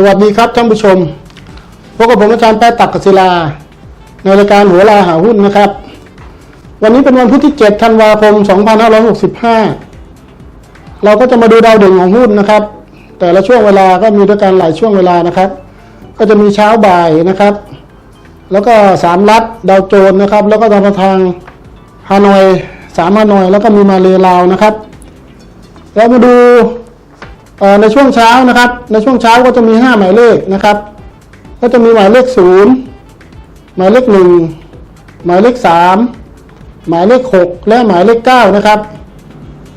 สวัสดีครับท่านผู้ชมพบกับผมอาจารย์แป๊ะตักกศิลา ในรายการหัวลาหาหุ้นนะครับ วันนี้เป็นวันพุธที่ 7 ธันวาคม 2565 เราก็จะมาดูดาวเด่นของหุ้นนะครับ แต่ละช่วงเวลาก็มีด้วยกันหลายช่วงเวลานะครับ ก็จะมีเช้าบ่ายนะครับ แล้วก็สามรัฐดาวโจนนะครับ แล้วก็ตามทางฮานอยสามฮานอย แล้วก็มีมาเลลาวนะครับเรามาดู ในช่วงเช้านะครับ ในช่วงเช้าก็จะมี 5 หมายเลขนะครับ ก็จะมีหมายเลข 0 หมายเลข 1 หมายเลข 3 หมายเลข 6 และหมายเลข 9 นะครับ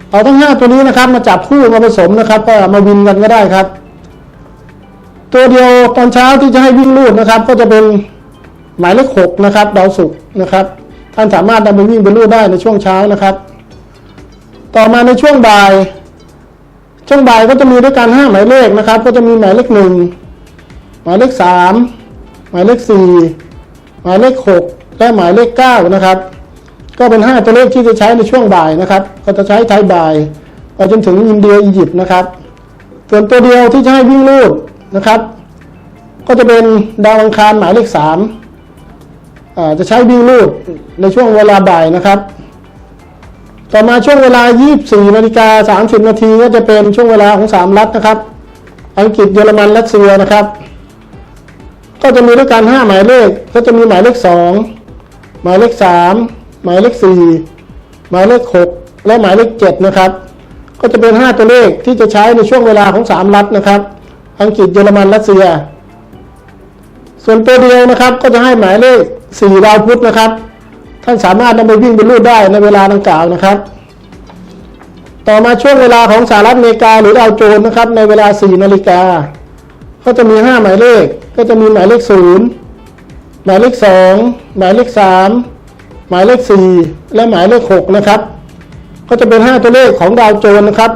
เอาทั้ง 5 ตัวนี้นะครับ มาจับคู่มาผสมนะครับ ก็มาวินกันก็ได้ครับ ตัวเดียวตอนเช้าที่จะให้วิ่งลูดนะครับ ก็จะเป็นหมายเลข 6 นะครับดาวศุกร์นะครับ ท่านสามารถนำไปวิ่งเป็นลูดได้ในช่วงเช้านะครับ ต่อมาในช่วงบ่าย ช่วงบ่ายก็จะมีด้วยกันห้าหมายเลขนะครับ ก็จะมีหมายเลขหนึ่งหมายเลขสามหมายเลขสี่หมายเลขหกและหมายเลขเก้านะครับ ก็เป็นห้าตัวเลขที่จะใช้ในช่วงบ่ายนะครับ ก็จะใช้ท้ายบ่ายไปจนถึงอินเดียอียิปต์นะครับส่วนตัวเดียวที่จะให้วิ่งลูดนะครับ ก็จะเป็นดาวอังคารหมายเลขสามจะใช้วิ่งลูดในช่วงเวลาบ่ายนะครับ ต่อมาช่วงเวลา 24นาฬิกา30 นาทีก็จะเป็นช่วงเวลาของ 3 รัฐนะครับ อังกฤษเยอรมันรัสเซียนะครับ ก็จะมีด้วยกัน 5 หมายเลข ก็จะมีหมายเลข 2 หมายเลข 3 หมายเลข 4 หมายเลข 6 และหมายเลข 7 นะครับ ก็จะเป็น 5 ตัวเลขที่จะใช้ในช่วงเวลาของ 3 รัฐนะครับ อังกฤษเยอรมันรัสเซีย ส่วนตัวเดียวนะครับก็จะให้หมายเลข 4 ดาวพุธนะครับ ท่านสามารถนำไปวิ่งเป็นรูดได้ในเวลาดังกล่าวนะครับ ต่อมาช่วงเวลาของสหรัฐอเมริกาหรือดาวโจนส์นะครับ ในเวลา 4 นาฬิกา ก็จะมี 5 หมายเลข ก็จะมีหมายเลข 0 หมายเลข 2 หมายเลข 3 หมายเลข 4 และหมายเลข 6 นะครับ ก็จะเป็น 5 ตัวเลขของดาวโจนส์นะครับ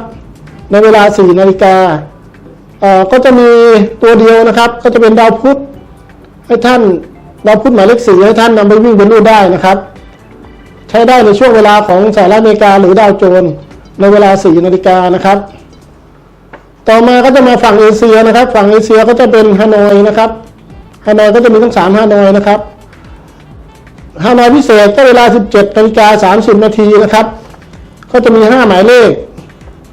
ในเวลา 4 นาฬิกาก็จะมีตัวเดียวนะครับ ก็จะเป็นดาวพุธให้ท่านดาวพุธหมายเลขสี่ให้ท่านนำไปวิ่งบนลู่ได้นะครับ ใช้ได้ในช่วงเวลาของสหรัฐอเมริกาหรือดาวโจนส์ในเวลา 4 นาฬิกานะครับ ต่อมาก็จะมาฝั่งเอเชียนะครับ ฝั่งเอเชียก็จะเป็นฮานอยนะครับฮานอยก็จะมีทั้งสามฮานอยนะครับฮานอยพิเศษก็เวลา 17นาฬิกา30 นาทีนะครับ ก็จะมี 5 หมายเลข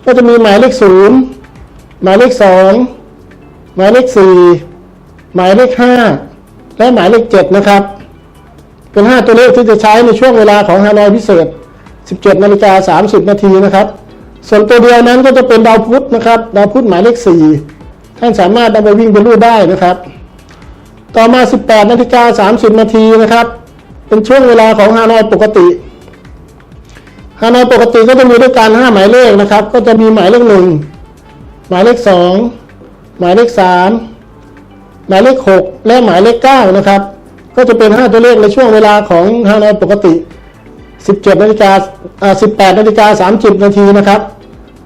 ก็จะมีหมายเลข 0 หมายเลข 2 หมายเลข 4 หมายเลข 5 และหมายเลข 7 นะครับ เป็น5ตัวเลขที่จะใช้ในช่วงเวลาของฮานอยพิเศษ 17นาฬิกา30 นาทีนะครับ ส่วนตัวเดียวนั้นก็จะเป็นดาวพุธนะครับ ดาวพุธหมายเลข 4 ท่านสามารถนำไปวิ่งบนลู่ได้นะครับ ต่อมา 18นาฬิกา30 นาทีนะครับ เป็นช่วงเวลาของฮานอยปกติฮานอยปกติก็จะมีด้วยกัน5หมายเลขนะครับ ก็จะมีหมายเลข 1 หมายเลข 2 หมายเลข 3 หมายเลข 6 และหมายเลข 9 นะครับ ก็จะเป็น 5 ตัวเลขในช่วงเวลาของฮานอยปกติ 17นาฬิกาอ่า18นาฬิกา30นาทีนะครับ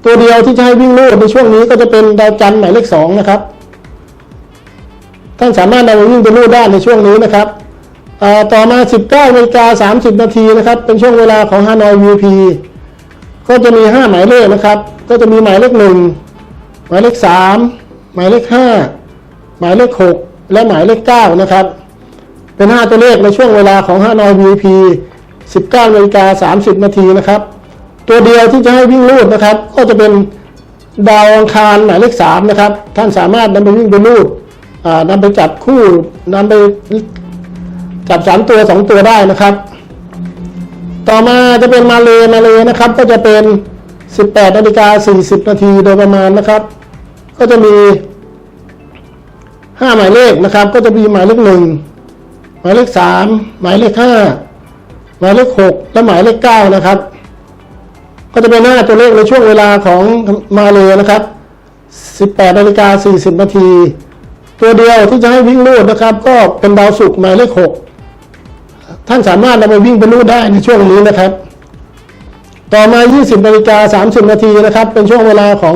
ตัวเดียวที่จะให้วิ่งลูดในช่วงนี้ก็จะเป็นดาวจันทร์หมายเลข2นะครับท่านสามารถนำไปวิ่งไปลูดได้ในช่วงนี้นะครับอ่าต่อมา 19นาฬิกา30นาทีนะครับ เป็นช่วงเวลาของฮานอย VP ก็จะมี 5 หมายเลขนะครับ ก็จะมีหมายเลข 1 หมายเลข 3 หมายเลข 5 หมายเลข 6 และหมายเลข 9 นะครับ เป็น 5 ตัวเลขในช่วงเวลาของฮานอย VP 19นาฬิกา30 นาทีนะครับ ตัวเดียวที่จะให้วิ่งลูดนะครับ ก็จะเป็นดาวอังคารหมายเลข3นะครับ ท่านสามารถนำไปวิ่งไปลูดอ่านำไปจับคู่นำไปจับ 3 ตัว 2 ตัวได้นะครับ ต่อมาจะเป็นมาเลมาเลนะครับ ก็จะเป็น 18นาฬิกา40 นาทีโดยประมาณนะครับ ก็จะมี 5 หมายเลขนะครับ ก็จะมีหมายเลข1 หมายเลข3หมายเลข5หมายเลข6และหมายเลข9นะครับ ก็จะเป็นหน้าตัวเลขในช่วงเวลาของมาเลยนะครับ 18นาฬิกา40นาทีตัวเดียวที่จะให้วิ่งลูดนะครับ ก็เป็นดาวศุกร์หมายเลข6ท่านสามารถนำไปวิ่งไปลูดได้ในช่วงนี้นะครับ ต่อมา 20นาฬิกา30นาทีนะครับ เป็นช่วงเวลาของ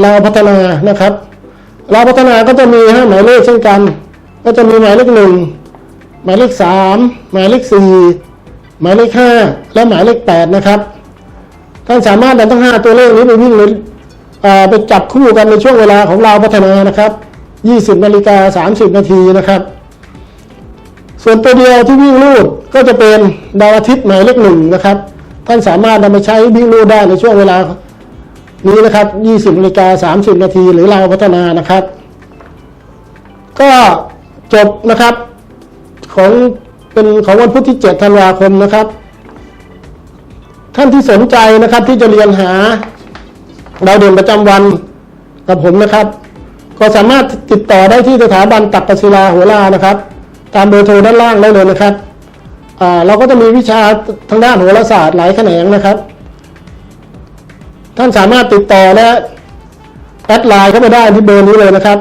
เราวพัฒนานะครับ เราวพัฒนาก็จะมี5หมายเลขเช่นกัน ก็จะมีหมายเลข1ห มายเลข 3 หมายเลข 4 หมายเลข 5 และหมายเลข 8 นะครับท่านสามารถนำทั้ง 5 ตัวเลขนี้ไปวิ่งหรือไปจับคู่กันในช่วงเวลาของเราพัฒนานะครับ 20นาฬิกา30 นาทีนะครับ ส่วนตัวเดียวที่วิ่งรูดก็จะเป็นดาวอาทิตย์หมายเลขหนึ่งนะครับ ท่านสามารถนำไปใช้วิ่งรูดได้ในช่วงเวลานี้นะครับ 20นาฬิกา30 นาทีหรือเราพัฒนานะครับ ก็จบนะครับ ของเป็นของวันพุธที่7ธันวาคมนะครับ ท่านที่สนใจนะครับที่จะเรียนหาดาวเด่นประจำวันกับผมนะครับ ก็สามารถติดต่อได้ที่สถาบันตักกศิลาหัวลานะครับ ตามเบอร์โทรด้านล่างได้เลยนะครับอ่าเราก็จะมีวิชาทางด้านโหราศาสตร์หลายแขนงนะครับ ท่านสามารถติดต่อและแอดไลน์เข้าไปได้ที่เบอร์นี้เลยนะครับ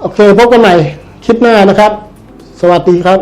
โอเคพบกันใหม่คลิปหน้านะครับ สวัสดีครับ